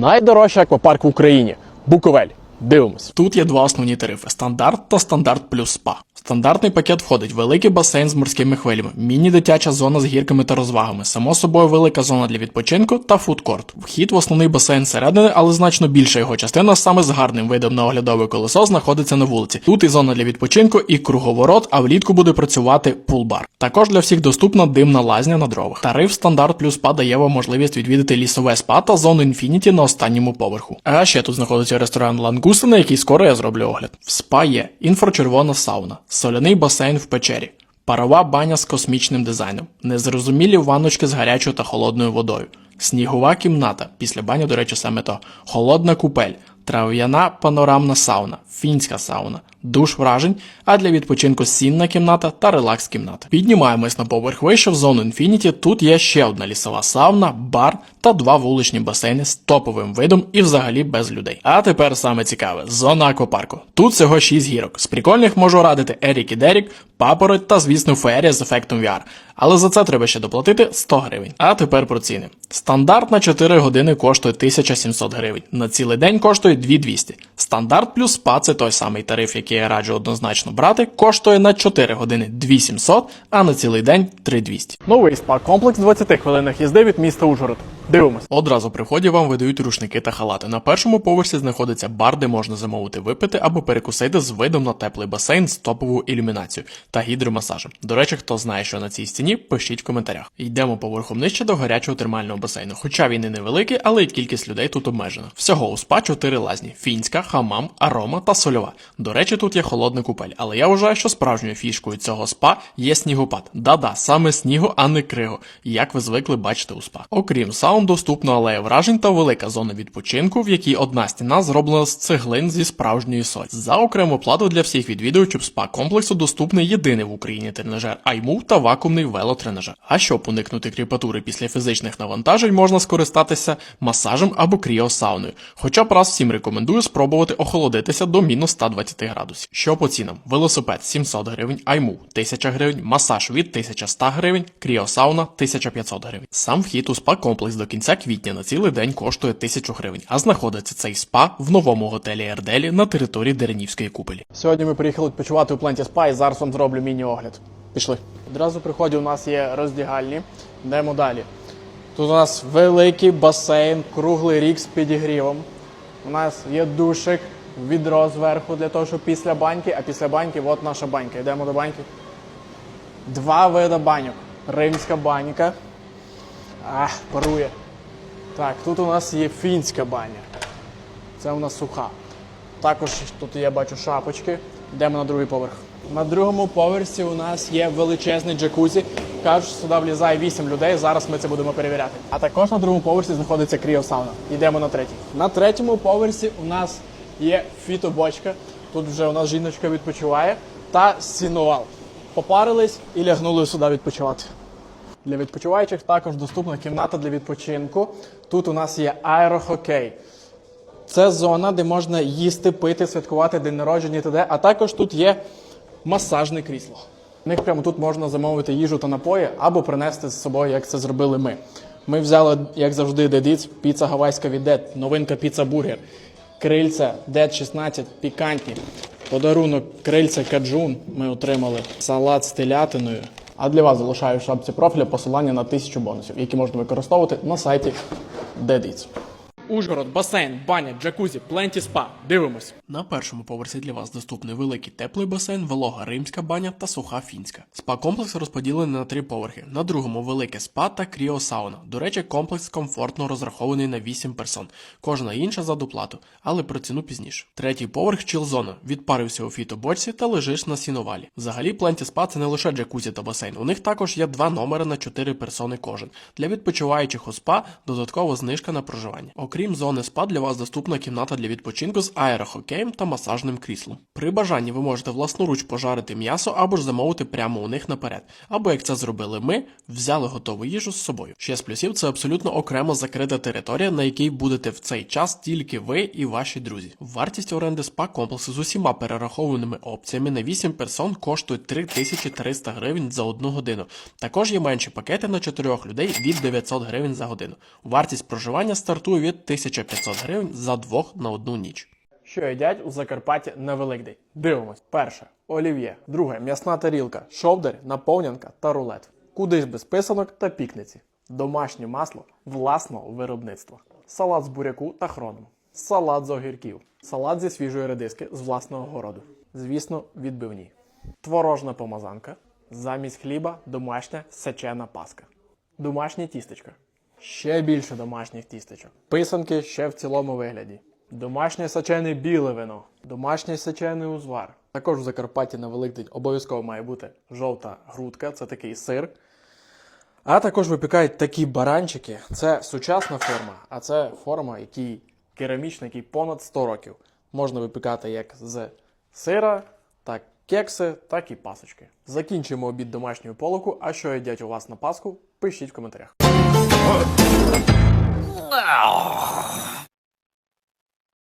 Найдорожчий аквапарк в Україні Буковель. Дивимось. Тут є два основні тарифи: стандарт та стандарт плюс спа. Стандартний пакет входить великий басейн з морськими хвилями, міні-дитяча зона з гірками та розвагами, само собою велика зона для відпочинку та фудкорт. Вхід в основний басейн середини, але значно більша його частина саме з гарним видом на оглядове колесо знаходиться на вулиці. Тут і зона для відпочинку, і круговорот, а влітку буде працювати пулбар. Також для всіх доступна димна лазня на дровах. Тариф стандарт плюс спа дає вам можливість відвідати лісове спа та зону інфініті на останньому поверху. А ще тут знаходиться ресторан Лангуста, на який скоро я зроблю огляд. В спа є інфрачервона сауна, соляний басейн в печері. Парова баня з космічним дизайном, незрозумілі ванночки з гарячою та холодною водою, снігова кімната, після бані, до речі, саме то, холодна купель, трав'яна панорамна сауна, фінська сауна, душ вражень, а для відпочинку сінна кімната та релакс кімната. Піднімаємось на поверх вище в зону Infinity. Тут є ще одна лісова сауна, бар та два вуличні басейни з топовим видом і взагалі без людей. А тепер саме цікаве зона аквапарку. Тут всього 6 гірок. З прикольних можу радити Ерік і Дерік, Папороть та, звісно, феерія з ефектом VR. Але за це треба ще доплатити 100 гривень. А тепер про ціни. Стандарт на 4 години коштує 1700 гривень. На цілий день коштує 2200. Стандарт плюс спа це той самий тариф, який я раджу однозначно брати, коштує на 4 години 2700, а на цілий день 3200. Новий спа-комплекс 20 хвилинах їзди від міста Ужгород. Дивимось. Одразу при вході вам видають рушники та халати. На першому поверсі знаходиться бар, де можна замовити випити або перекусити з видом на теплий басейн з топовою ілюмінацією та гідромасажем. До речі, хто знає, що на цій стіні, пишіть в коментарях. Йдемо поверхом нижче до гарячого термального басейну. Хоча він і невеликий, але й кількість людей тут обмежена. Всього у спа 4 лазні: фінська, хамам, арома та сольова. До речі, тут є холодна купель, але я вважаю, що справжньою фішкою цього спа є снігопад. Да-да, саме снігу, а не кригу, як ви звикли бачити у спа. Окрім саун, доступна алея вражень та велика зона відпочинку, в якій одна стіна зроблена з цеглин зі справжньої солі. За окрему плату для всіх відвідувачів спа комплексу доступний єдиний в Україні тренажер Аймув та вакуумний велотренажер. А щоб уникнути кріпатури після фізичних навантажень, можна скористатися масажем або кріосауною. Хоча б раз всім рекомендую спробувати охолодитися до мінус 120 градусів. Що по цінам? Велосипед 700 гривень, Аймув 1000 гривень, масаж від 1100 гривень, кріосауна 1500 гривень. Сам вхід у спа комплекс до кінця квітня на цілий день коштує 1000 гривень, а знаходиться цей спа в новому готелі Ерделі на території Деренівської купелі. Сьогодні ми приїхали відпочивати у Пленті Спа і зараз вам зроблю міні-огляд. Пішли. Одразу при вході у нас є роздягальні. Йдемо далі. Тут у нас великий басейн, круглий рік з підігрівом. У нас є душик, відро зверху для того, щоб після баньки, а після баньки от наша банька. Йдемо до баньки. Два види баньок. Римська банька. Ах, парує. Так, тут у нас є фінська баня. Це у нас суха. Також тут я бачу шапочки. Йдемо на другий поверх. На другому поверсі у нас є величезний джакузі. Кажуть, сюди влізає 8 людей. Зараз ми це будемо перевіряти. А також на другому поверсі знаходиться кріосауна. Йдемо на третій. На третьому поверсі у нас є фітобочка. Тут вже у нас жіночка відпочиває та сінувал. Попарились і лягнули сюди відпочивати. Для відпочиваючих також доступна кімната для відпочинку. Тут у нас є аерохокей. Це зона, де можна їсти, пити, святкувати день народження і т.д. А також тут є масажне крісло. У них прямо тут можна замовити їжу та напої або принести з собою, як це зробили ми. Ми взяли, як завжди, дедіц, піца гавайська від Дед, новинка піца бургер, крильця Дед 16, пікантні. Подарунок крильця каджун ми отримали, салат з телятиною. А для вас залишаю в шапці профіля посилання на тисячу бонусів, які можна використовувати на сайті Дедіц. Ужгород, басейн, баня, джакузі, пленті спа. Дивимось. На першому поверсі для вас доступний великий теплий басейн, волога римська баня та суха фінська. Спа-комплекс розподілений на три поверхи. На другому велике спа та кріосауна. До речі, комплекс комфортно розрахований на 8 персон. Кожна інша за доплату, але про ціну пізніше. Третій поверх чіл-зона. Відпарився у фітобочці та лежиш на сіновалі. Взагалі, пленті спа це не лише джакузі та басейн. У них також є два номери на 4 персони кожен. Для відпочиваючих у спа додаткова знижка на проживання. Окрім зони спа, для вас доступна кімната для відпочинку з аерохокеєм та масажним кріслом. При бажанні ви можете власноруч пожарити м'ясо або ж замовити прямо у них наперед. Або як це зробили ми, взяли готову їжу з собою. Ще з плюсів це абсолютно окремо закрита територія, на якій будете в цей час тільки ви і ваші друзі. Вартість оренди спа комплексу з усіма перерахованими опціями на 8 персон коштує 3300 гривень за одну годину. Також є менші пакети на 4 людей від 900 гривень за годину. Вартість проживання стартує від 1500 гривень за двох на одну ніч. Що їдять у Закарпатті на Великдень? Дивимось. Перше олів'є. Друге м'ясна тарілка, шовдар, наповнянка та рулет. Кудись без писанок та пікниці. Домашнє масло власного виробництва. Салат з буряку та хроном. Салат з огірків. Салат зі свіжої редиски з власного городу. Звісно, відбивні. Творожна помазанка. Замість хліба домашня сечена паска. Домашнє тістечко. Ще більше домашніх тістечок. Писанки ще в цілому вигляді. Домашнє сечене біле вино. Домашній сечений узвар. Також в Закарпатті на Великдень обов'язково має бути жовта грудка, це такий сир. А також випікають такі баранчики. Це сучасна форма, а це форма, який керамічна, який понад 100 років. Можна випікати як з сира, так кекси, так і пасочки. Закінчимо обід домашньою полоку. А що їдять у вас на Пасху? Пишіть в коментарях. Wow.